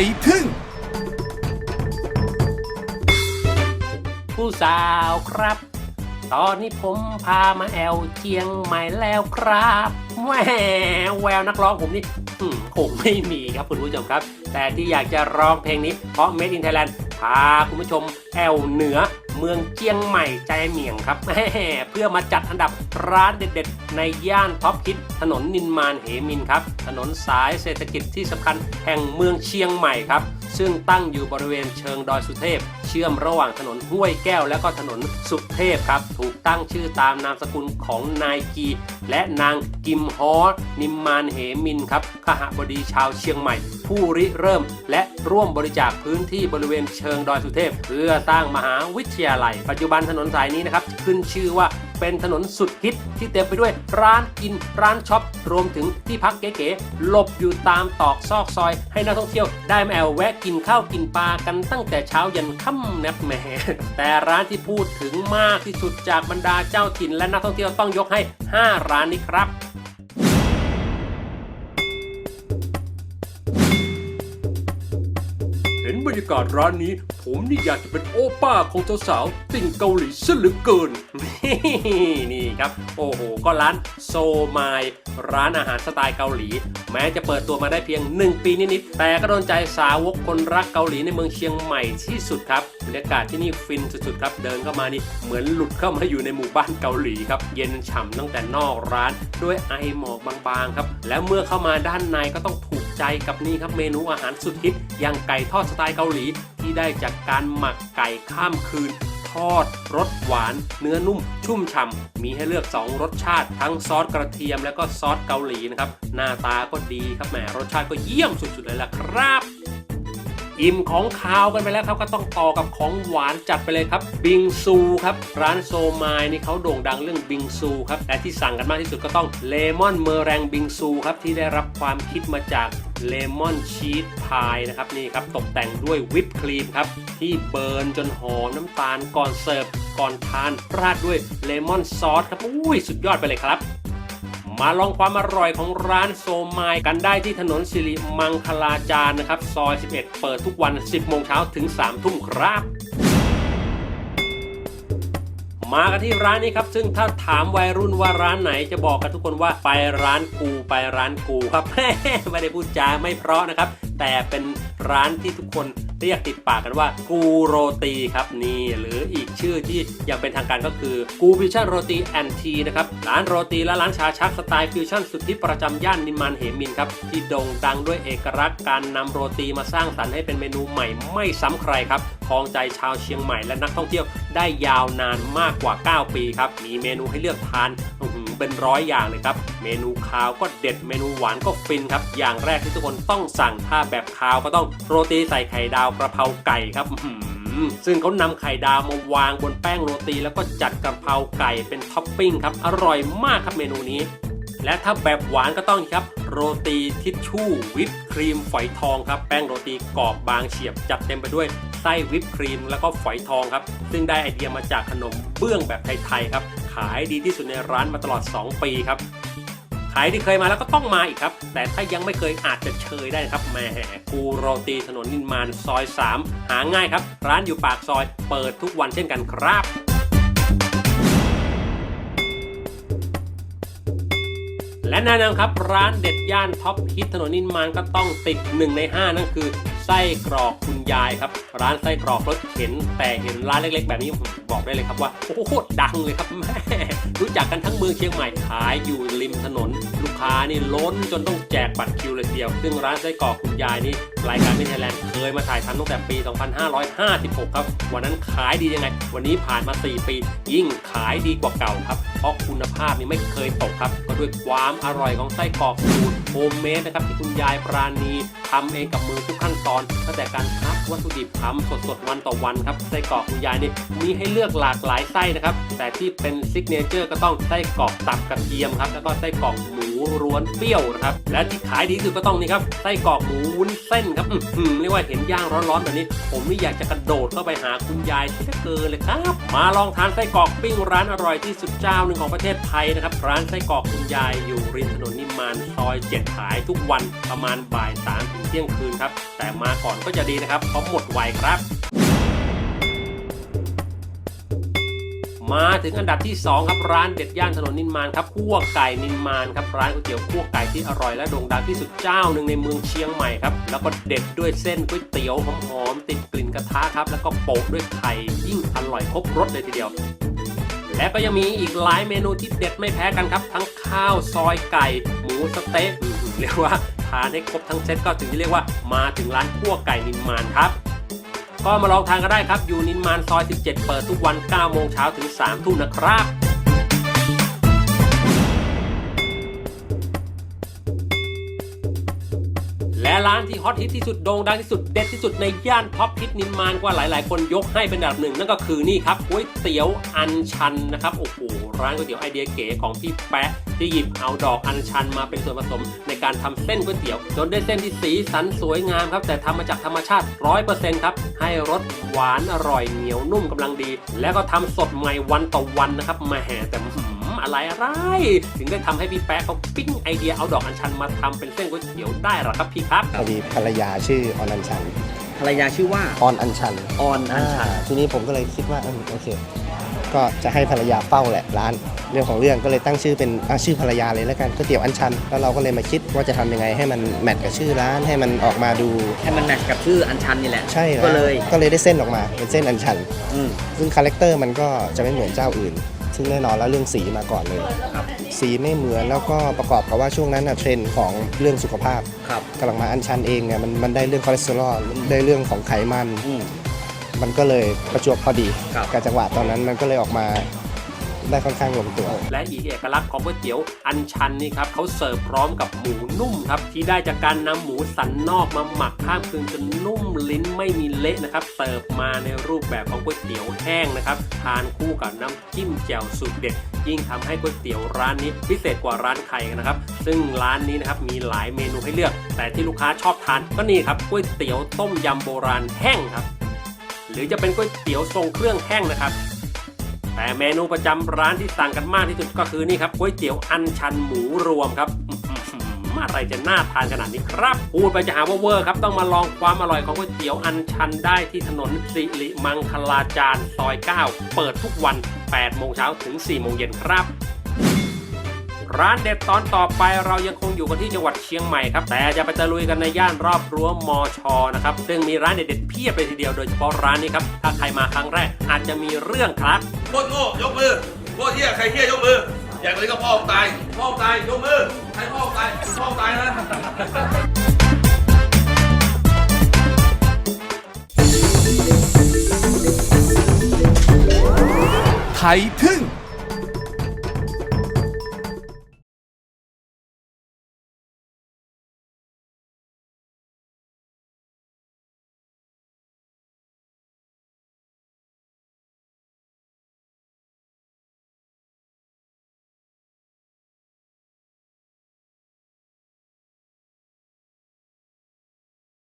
ยทึ่ง ผู้สาวครับ ตอนนี้ผมพามาแอวเชียงใหม่แล้วครับแหมแววนักร้องผมนี่ผมคงไม่มีครับคุณผู้ชมครับ แต่ที่อยากจะร้องเพลงนี้เพราะ Made in Thailand พาคุณผู้ชมแอวเหนือ เมืองเชียงใหม่ใจเหมียงครับแหมเพื่อมาจัดอันดับร้านเด็ดๆ ในย่านท็อปคิดถนนนินมานเหมินครับ ถนนสายเศรษฐกิจที่สำคัญแห่งเมืองเชียงใหม่ครับ ซึ่งตั้งอยู่บริเวณเชิงดอยสุเทพ เชื่อมระหว่างถนนห้วยแก้ว และก็ถนนสุเทพครับ ถูกตั้งชื่อตามนามสกุลของนายกี และนางกิมฮอนิมมานเหมินครับขหบดีชาวเชียงใหม่ ผู้ริเริ่ม และร่วมบริจาคพื้นที่บริเวณเชิงดอยสุเทพ เพื่อสร้างมหาวิทยาลัย ปัจจุบันถนนสายนี้นะครับขึ้นชื่อว่า เป็นถนนสุดฮิตที่เต็มไปด้วยร้านกินร้านช็อป รวมถึงที่พักเก๋ๆหลบอยู่ตามตอกซอกซอย ให้นักท่องเที่ยวได้มาแอวแวะกินข้าวกินปลากันตั้งแต่เช้ายันค่ำนับแหมแต่ร้านที่พูดถึงมากที่สุดจากบรรดาเจ้าถิ่นและนักท่องเที่ยวต้องยกให้ 5 ร้านนี้ครับ ห็นบรรยากาศร้านนี้ ผมนี่อยากจะเป็นโอป้าของสาวติ่งเกาหลีซะเหลือเกิน นี่ครับ โอ้โห ก็ร้านโซมายร้านอาหารสไตล์เกาหลี แม้จะเปิดตัวมาได้เพียง 1 ปีนิดๆแต่ก็โดนใจสาวกคนรักเกาหลีในเมืองเชียงใหม่ที่สุดครับบรรยากาศที่นี่ฟินสุดๆครับ เดินเข้ามานี่เหมือนหลุดเข้ามาอยู่ในหมู่บ้านเกาหลีครับ เย็นฉ่ำตั้งแต่นอกร้าน ด้วยไอหมอกบางๆครับ แล้วเมื่อเข้ามาด้านในก็ต้อง ใจกับนี่ครับเมนูอาหารสุดฮิตอย่างไก่ทอดสไตล์เกาหลี ที่ได้จากการหมักไก่ข้ามคืน ทอดรสหวาน เนื้อนุ่ม ชุ่มฉ่ำมีให้เลือก 2 รสชาติ ทั้งซอสกระเทียมและก็ซอสเกาหลีนะครับหน้าตาก็ดีครับแหมรสชาติก็เยี่ยมสุดๆเลยล่ะครับ อิ่มของคาวกันไปแล้วครับก็ต้องต่อกับของหวานจัดไปเลยครับ บิงซูครับ ร้านโซมายนี่เขาโด่งดังเรื่องบิงซูครับและที่สั่งกันมากที่สุดก็ต้องเลมอนเมอแรงบิงซูครับที่ได้รับความคิดมาจากเลมอนชีสพายนะครับนี่ครับตกแต่งด้วยวิปครีมครับที่เบิร์นจนหอมน้ำตาลก่อนเสิร์ฟก่อนทานราดด้วยเลมอนซอสครับอุ้ยสุดยอดไปเลยครับ มาลองความอร่อยของร้านโซมายกันได้ที่ถนนสิริมังคลาจารนะครับ ซอย 11 เปิดทุกวัน 10 โมงเช้าถึง 3 ทุ่มครับมากันที่ร้านนี้ครับ ซึ่งถ้าถามวัยรุ่นว่าร้านไหนจะบอกกันทุกคนว่าไปร้านกูไปร้านกูครับ ไม่ได้พูดจาไม่เพราะนะครับ แต่เป็นร้านที่ทุกคน เรียกติดปากกันว่ากูโรตีครับนี่หรืออีกชื่อที่ยังเป็นทางการก็คือกูฟิวชั่นโรตีแอนทีนะครับร้านโรตีและร้านชาชักสไตล์ฟิวชั่นสุดที่ประจำย่านนิมมานเหมินครับที่โด่งดังด้วยเอกลักษณ์การนำโรตีมาสร้างสรรค์ให้เป็นเมนูใหม่ไม่ซ้ำใครครับครองใจชาวเชียงใหม่และนักท่องเที่ยวได้ยาวนานมากกว่า 9 ปีครับมีเมนูให้เลือกทานอื เป็นร้อยอย่างเลยครับ เมนูคาวก็เด็ดเมนูหวานก็ฟินครับ อย่างแรกที่ทุกคนต้องสั่งถ้าแบบคาวก็ต้องโรตีใส่ไข่ดาวกระเพราไก่ครับซึ่งเขานำไข่ดาวมาวางบนแป้งโรตี แล้วก็จัดกระเพราไก่เป็นท็อปปิ้งครับ อร่อยมากครับเมนูนี้ และถ้าแบบหวานก็ต้องครับ โรตีทิชชู่วิปครีมฝอยทองครับ แป้งโรตีกรอบบางเฉียบจัดเต็มไปด้วย ไส้วิปครีม แล้วก็ฝอยทองครับ ซึ่งได้ไอเดียมาจากขนมเบื้องแบบไทยๆครับ ขายดีที่สุดในร้านมาตลอด 2 ปีครับ ขายที่เคยมาแล้วก็ต้องมาอีกครับ แต่ถ้ายังไม่เคยอาจจะเชยได้นะครับแหม่กูโรตีถนนนินมานซอย 3 หาง่ายครับ ร้านอยู่ปากซอยเปิดทุกวันเช่นกันครับ และแน่นอนครับร้านเด็ดย่านท็อปฮิตถนนนินมานก็ต้องติด 1 ใน 5 นั่นคือไส้กรอกคุณยายครับ ร้านไส้กรอกรถเข็น แต่เห็นร้านเล็กๆ แบบนี้ผมบอกได้เลยครับว่าโอ้โหดังเลยครับแม่รู้จักกันทั้งเมืองเชียงใหม่ขายอยู่ริมถนนลูกค้านี่ล้นจนต้องแจกบัตรคิวเลยทีเดียว ซึ่งร้านไส้กรอกคุณยายนี่รายการมิเทแลนด์เคยมาถ่ายทำตั้งแต่ปี 2556 ครับ วันนั้นขายดียังไง วันนี้ผ่านมา 4 ปี ยิ่งขายดีกว่าเก่าครับ เพราะคุณภาพนี่ไม่เคยตกครับ ก็ด้วยความอร่อยของไส้กรอกสูตรโฮมเมดนะครับที่คุณยายปราณีทำเองกับมือทุกขั้นตอนตั้งแต่การคัดวัตถุดิบทำสดๆวันต่อวันครับไส้กรอกคุณยายนี่มีให้เลือกหลากหลายไส้นะครับแต่ที่เป็นซิกเนเจอร์ก็ต้องไส้กรอกตับกระเทียมครับแล้วก็ไส้กรอกหมู ร้วนเปรี้ยวนะครับ และที่ขายดีสุดก็ต้องนี่ครับไส้กรอกหมูวุ้นเส้นครับอื้อหือเรียกว่าเห็นย่างร้อนๆแบบนี้ ผมนี่อยากจะกระโดดเข้าไปหาคุณยายที่เกินเลยครับ มาลองทานไส้กรอกปิ้งร้านอร่อยที่สุดเจ้าหนึ่งของประเทศไทยนะครับร้านไส้กรอกคุณยายอยู่ริมถนนนิมมานซอยเจ็ดขายทุกวันประมาณบ่ายสามถึงเที่ยงคืนครับแต่มาก่อนก็จะดีนะครับเพราะหมดไวครับ มาถึงอันดับที่ 2 ครับร้านเด็ดย่านถนนนินมานครับคั่วไก่นินมานครับร้านก๋วยเตี๋ยวคั่วไก่ที่อร่อยและโด่งดังที่สุดเจ้าหนึ่งในเมืองเชียงใหม่ครับแล้วก็เด็ดด้วยเส้นก๋วยเตี๋ยวหอมๆติดกลิ่นกระทะครับแล้วก็โปะด้วยไข่ยิ่งอร่อยครบรสเลยทีเดียวและก็ยังมีอีกหลายเมนูที่เด็ดไม่แพ้กันครับ ทั้งข้าวซอยไก่ หมูสเต๊ะอื้อหือเรียกว่าทานให้ครบทั้งเซตก็ถึงจะเรียกว่ามาถึงร้านคั่วไก่นินมานครับ ก็มาลองทานกันได้ครับ อยู่นินมานซอย 17 เปิดทุกวัน 9 โมงเช้าถึง 3 ทุ่มนะครับ ร้านที่ฮอตฮิตที่สุดโด่งดังที่สุดเด็ดที่สุดในย่านท็อปฮิตนินมานกว่าหลาย ๆ คนยกให้เป็นอันดับหนึ่งนั่นก็คือนี่ครับก๋วยเตี๋ยวอันชันนะครับโอ้โหร้านก๋วยเตี๋ยวไอเดียเก๋ของพี่แปะที่หยิบเอาดอกอัญชันมาเป็นส่วนผสม ในการทำเส้นก๋วยเตี๋ยวจนได้เส้นที่สีสันสวยงามครับ แต่ทำมาจากธรรมชาติ 100%ครับ ให้รสหวานอร่อยเหนียวนุ่มกำลังดี แล้วก็ทำสดใหม่วันต่อวันนะครับมาแห่แต่หืม อะไรอะไร ถึงได้ทำให้พี่แป๊ะเขาปิ้งไอเดียเอาดอกอัญชันมาทำเป็นเส้นก๋วยเตี๋ยวได้เหรอครับพี่ครับพอดีภรรยาชื่อออนอัญชันภรรยาชื่อว่าออนอัญชันออนอัญชันอ่าทีนี้ผมก็เลยคิดว่าเออโอเค ก็จะให้ภรรยาเฝ้าแหละร้าน เรื่องของเรื่องก็เลยตั้งชื่อเป็นอะชื่อภรรยาเลยแล้วกันก๋วยเตี๋ยวอัญชันแล้วเราก็เลยมาคิดว่าจะทำยังไงให้มันแมทกับชื่อร้านให้มันออกมาดูให้มันแมทช์กับชื่ออัญชันนี่แหละใช่แล้วก็เลยก็เลยได้เส้นออกมาเป็นเส้นอัญชันอืมซึ่งคาแรคเตอร์มันก็จะไม่เหมือนเจ้าอื่น ซึ่งแน่นอนแล้วเรื่องสีมาก่อนเลยครับสีไม่เหมือนแล้วก็ประกอบกับว่าช่วงนั้นนะเทรนด์ของเรื่องสุขภาพครับกำลังมาอัญชันเองเนี่ยมันมันได้เรื่องคอเลสเตอรอลได้เรื่องของไขมัน อืม มันก็เลยประจวบพอดีครับ กับจังหวะตอนนั้นมันก็เลยออกมา ได้ค่อนข้างลงตัว และอีกเอกลักษณ์ของก๋วยเตี๋ยวอันชันนี่ครับเขาเสิร์ฟพร้อมกับหมูนุ่มครับที่ได้จากการนำหมูสันนอกมาหมักข้ามคืนจนนุ่มลิ้นไม่มีเละนะครับเสิร์ฟมาในรูปแบบของก๋วยเตี๋ยวแห้งนะครับทานคู่กับน้ำจิ้มแจ่วสูตรเด็ดยิ่งทำให้ก๋วยเตี๋ยวร้านนี้พิเศษกว่าร้านใครนะครับ ซึ่งร้านนี้นะครับมีหลายเมนูให้เลือก แต่ที่ลูกค้าชอบทานก็นี่ครับก๋วยเตี๋ยวต้มยำโบราณแห้งครับ หรือจะเป็นก๋วยเตี๋ยวทรงเครื่องแห้งนะครับ แต่เมนูประจำร้านที่สั่งกันมากที่สุดก็คือนี่ครับก๋วยเตี๋ยวอันชันหมูรวมครับอะไรจะน่าทานขนาดนี้ครับพูดไปจะหาว่าเวอร์ครับ ต้องมาลองความอร่อยของก๋วยเตี๋ยวอันชันได้ที่ถนนสิริมังคลาจารย์ซอย 9 เปิดทุกวัน 8 โมงเช้าถึง 4 โมงเย็นครับ ร้านเด็ดตอนต่อไปเรายังคงอยู่กันที่จังหวัดเชียงใหม่ครับ แต่จะไปตะลุยกันในย่านรอบรั้วมอชอนะครับ ซึ่งมีร้านเด็ดๆเพียบเลยทีเดียวโดยเฉพาะร้านนี้ครับ ถ้าใครมาครั้งแรกอาจจะมีเรื่องครับ โคตรโง่ยกมือโคตรเที่ยใครเที่ยยกมือ อย่างนี้ก็พ่อตาย พ่อตายยกมือใครพ่อตายพ่อตายนะไทยทึ่ง